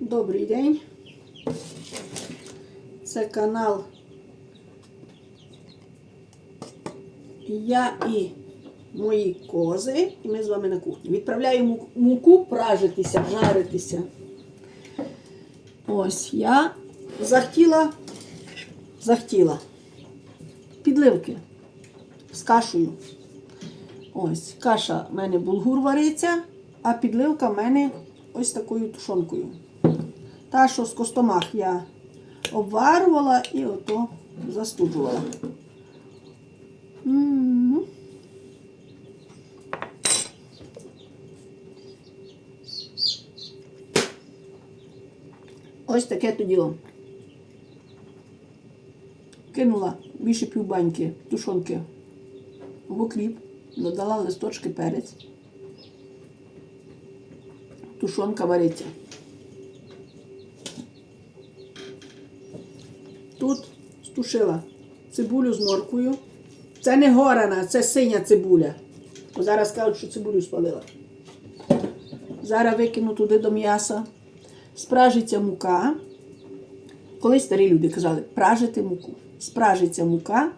Добрий день. Це канал Я і мої кози. І ми з вами на кухні. Відправляю му- муку пражитися, жаритися. Ось я захотіла, захотіла підливки з кашею. Ось, каша в мене булгур вариться, а підливка в мене ось такою тушонкою. Та, що з костомах я обварювала і ото застуджувала. Ось таке то діло. Кинула більше півбаньки тушонки в окріп, додала листочки перець. Тушонка вариться. Тут стушила цибулю з морквою. Це не горана, це синя цибуля. Бо зараз кажуть, що цибулю спалила. Зараз викину туди до м'яса. Спражиться мука. Колись старі люди казали, пражити муку. Спражиться мука,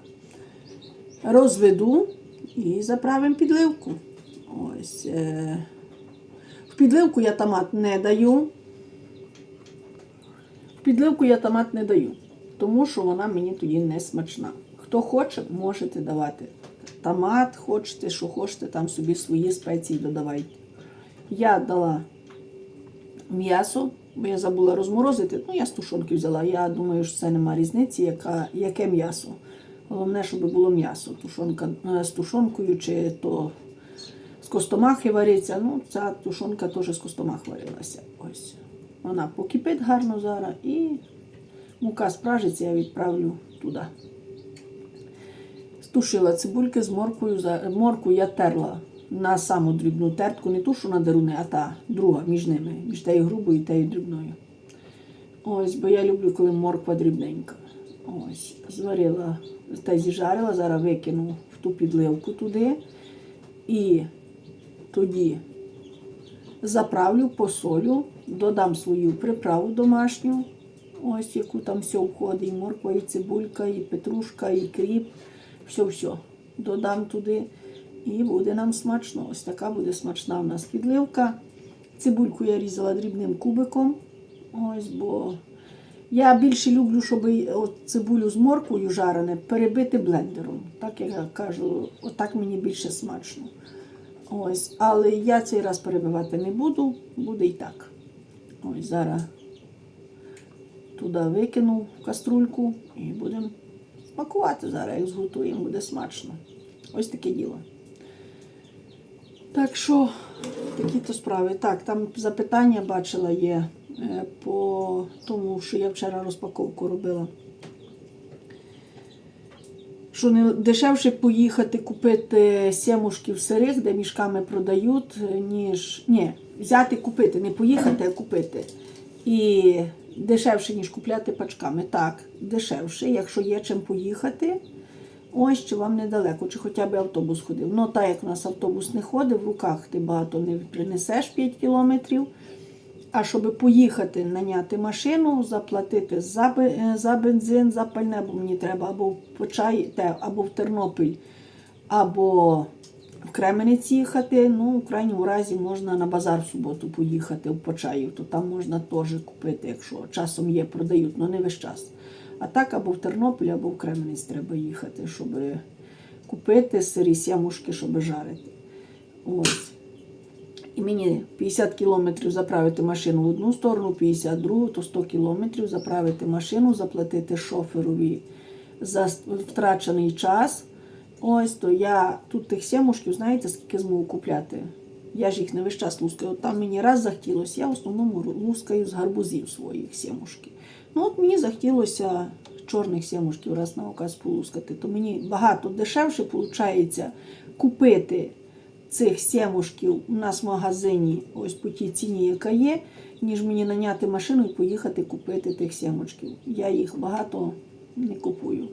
розведу і заправимо підливку. Ось. Е... В підливку я томат не даю. В підливку я томат не даю, тому що вона мені тоді не смачна. Хто хоче, можете давати. Томат хочете, що хочете, там собі свої спеції додавайте. Я дала м'ясо, бо я забула розморозити. Ну, я з тушонки взяла. Я думаю, що це нема різниці, яка, яке м'ясо. Головне, щоб було м'ясо. Тушонка е, з тушонкою чи то з костомахи вариться. Ну, ця тушонка теж з костомах варилася. Ось. Вона покипить гарно зараз і мука спражиться, я відправлю туди. Стушила цибульки з моркою. Морку я терла на саму дрібну тертку, не ту, що на деруни, а та друга між ними, між тією грубою і тією дрібною. Ось, бо я люблю, коли морква дрібненька. Ось, зварила та зіжарила, зараз викину в ту підливку туди. І тоді заправлю, посолю, додам свою приправу домашню, ось яку там все входить, і морква, і цибулька, і петрушка, і кріп, все-все. Додам туди і буде нам смачно. Ось така буде смачна в нас підливка. Цибульку я різала дрібним кубиком. Ось, бо я більше люблю, щоб цибулю з морквою жарене перебити блендером. Так як я кажу, отак мені більше смачно. Ось, але я цей раз перебивати не буду, буде і так. Ось зараз туди викину каструльку і будемо смакувати зараз, як зготуємо, буде смачно. Ось таке діло. Так що, такі то справи. Так, там запитання бачила є е, по тому, що я вчора розпаковку робила. Що не дешевше поїхати купити сімушків сирих, де мішками продають, ніж. Ні, взяти купити, не поїхати, а купити. І дешевше, ніж купляти пачками. Так, дешевше, якщо є чим поїхати. Ось що вам недалеко, чи хоча б автобус ходив. Ну, так як у нас автобус не ходить, в руках ти багато не принесеш 5 кілометрів. А щоб поїхати, наняти машину, заплатити за, за бензин, за пальне, бо мені треба або в Почай, або в Тернопіль, або в Кременець їхати. Ну, в крайньому разі можна на базар в суботу поїхати в Почаїв, то там можна теж купити, якщо часом є, продають, але не весь час. А так або в Тернопіль, або в Кременець треба їхати, щоб купити сирі сямушки, щоб жарити. Ось. І мені 50 кілометрів заправити машину в одну сторону, 50 в другу, то 100 кілометрів заправити машину, заплатити шоферові за втрачений час. Ось то я тут тих сімушків, знаєте, скільки зможу купляти. Я ж їх не весь час лускаю. От Там мені раз захотілося, я в основному лускаю з гарбузів своїх сімушки. Ну от мені захотілося чорних сімушків раз на оказ полускати. То мені багато дешевше виходить купити цих сімушків у нас в магазині, ось по тій ціні, яка є, ніж мені наняти машину і поїхати купити тих сімочків. Я їх багато не купую,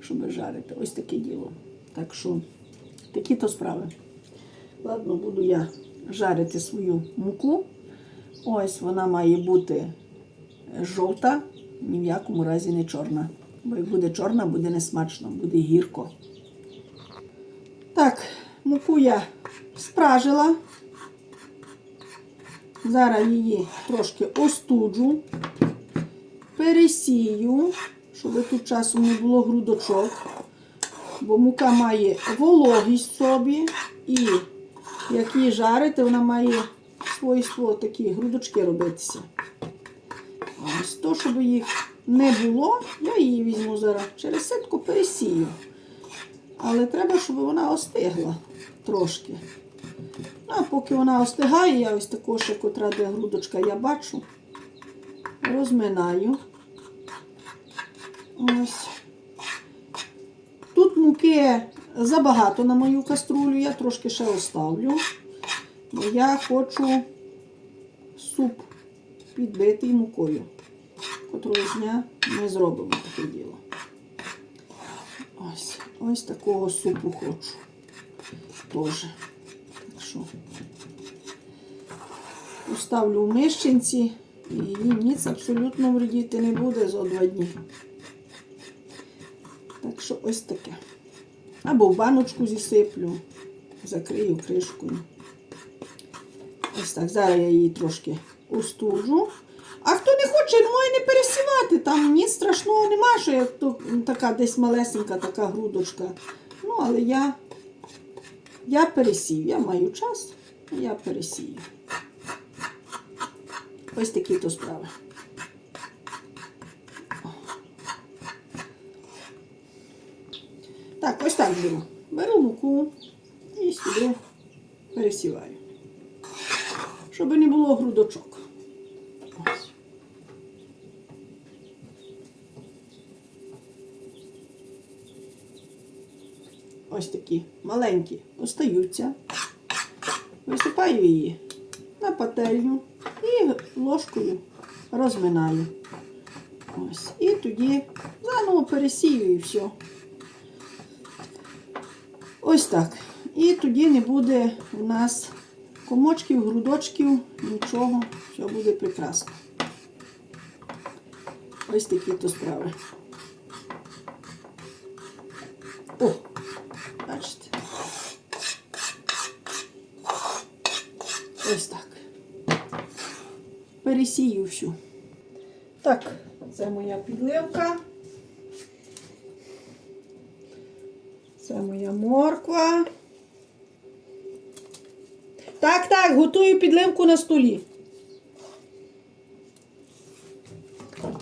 щоб жарити. Ось таке діло. Так що такі то справи. Ладно, буду я жарити свою муку. Ось вона має бути жовта, ні в якому разі не чорна. Бо як буде чорна, буде несмачно, буде гірко. Так, муку я спражила. Зараз її трошки остуджу, пересію, щоб тут часом не було грудочок, бо мука має вологість собі і як її жарити, вона має свойство такі грудочки робитися. Ось то, щоб їх не було, я її візьму зараз через ситку пересію. Але треба, щоб вона остигла трошки. Ну, а поки вона остигає, я ось також, котра де грудочка, я бачу, розминаю. Ось. Тут муки забагато на мою каструлю, я трошки ще оставлю. Я хочу суп підбитий мукою. Котрого дня ми зробимо таке діло. Ось, ось такого супу хочу. Теж. Так що поставлю в мищенці і їй ніц абсолютно вредіти не буде за два дні. Так що ось таке. Або в баночку зісиплю, закрию кришкою. Ось так. Зараз я її трошки остуджу. А хто не хоче, має не пересівати. Там ні страшного нема, що як то така десь малесенька така грудочка. Ну, але я, я пересію. Я маю час, я пересію. Ось такі то справи. Так, беру. Беру муку і сюди пересіваю. Щоб не було грудочок. Ось. Ось такі маленькі остаються. Висипаю її на пательню і ложкою розминаю. Ось. І тоді заново пересію і все. Ось так. І тоді не буде у нас комочків, грудочків, нічого. Все буде прекрасно. Ось такі то справи. О, бачите. Ось так. Пересію всю. Так, це моя підливка. Це моя морква. Так, так, готую підливку на столі.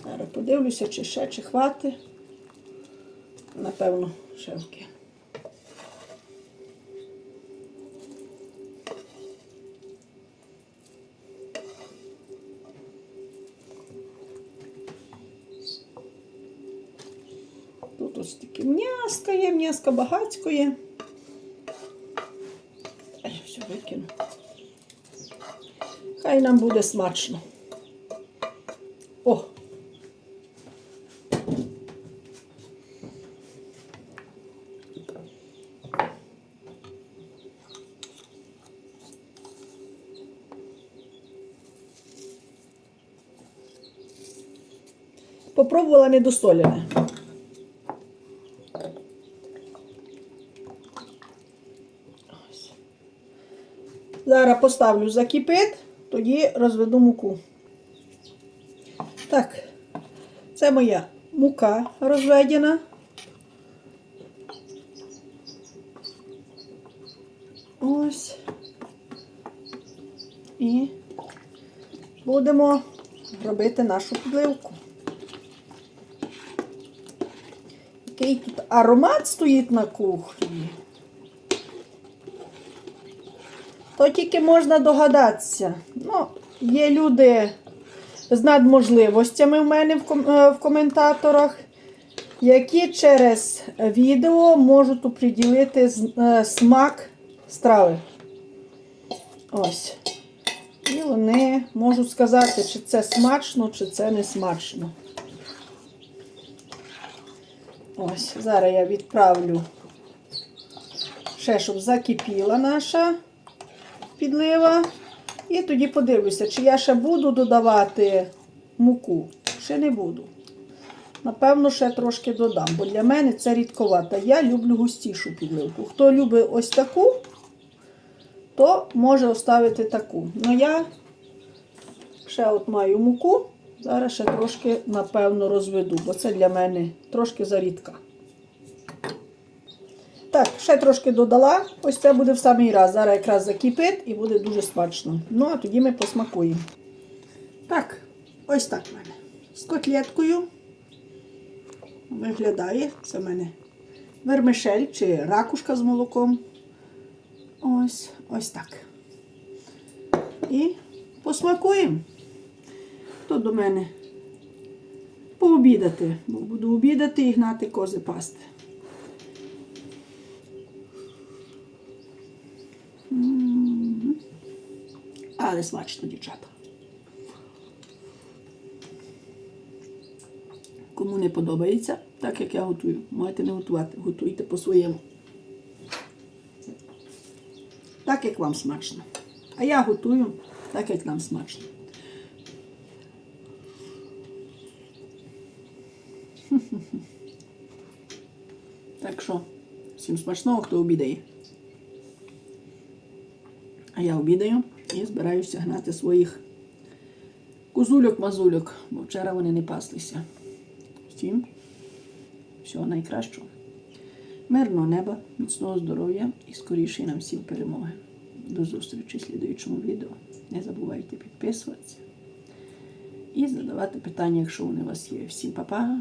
Зараз подивлюся, чи ще, чи хвати. Напевно, ще таке м'яско є, м'яско багацько є. А я все викину. Хай нам буде смачно. О! Попробувала недосолене. Ось. Зараз поставлю закипить, тоді розведу муку. Так, це моя мука розведена. Ось. І будемо робити нашу підливку. Який тут аромат стоїть на кухні. То тільки можна догадатися. Ну, є люди з надможливостями в мене в, е, коментаторах, які через відео можуть оприділити е, смак страви. Ось. І вони можуть сказати, чи це смачно, чи це не смачно. Ось, зараз я відправлю ще, щоб закипіла наша підлива. І тоді подивлюся, чи я ще буду додавати муку. Ще не буду. Напевно, ще трошки додам, бо для мене це рідковата. Я люблю густішу підливку. Хто любить ось таку, то може оставити таку. Ну я ще от маю муку. Зараз ще трошки, напевно, розведу, бо це для мене трошки зарідка. Так, ще трошки додала. Ось це буде в самий раз. Зараз якраз закипить і буде дуже смачно. Ну, а тоді ми посмакуємо. Так, ось так в мене. З котлеткою виглядає. Це в мене вермишель чи ракушка з молоком. Ось, ось так. І посмакуємо. Хто до мене пообідати, буду обідати і гнати кози пасти. Але смачно, дівчата. Кому не подобається, так як я готую, можете не готувати, готуйте по-своєму. Так, як вам смачно. А я готую так, як нам смачно. Так що, всім смачного, хто обідає. А я обідаю і збираюся гнати своїх козульок-мазульок, бо вчора вони не паслися. Всім всього найкращого. Мирного неба, міцного здоров'я і скорішої нам всім перемоги. До зустрічі в слідуючому відео. Не забувайте підписуватися і задавати питання, якщо вони у вас є. Всім па-па!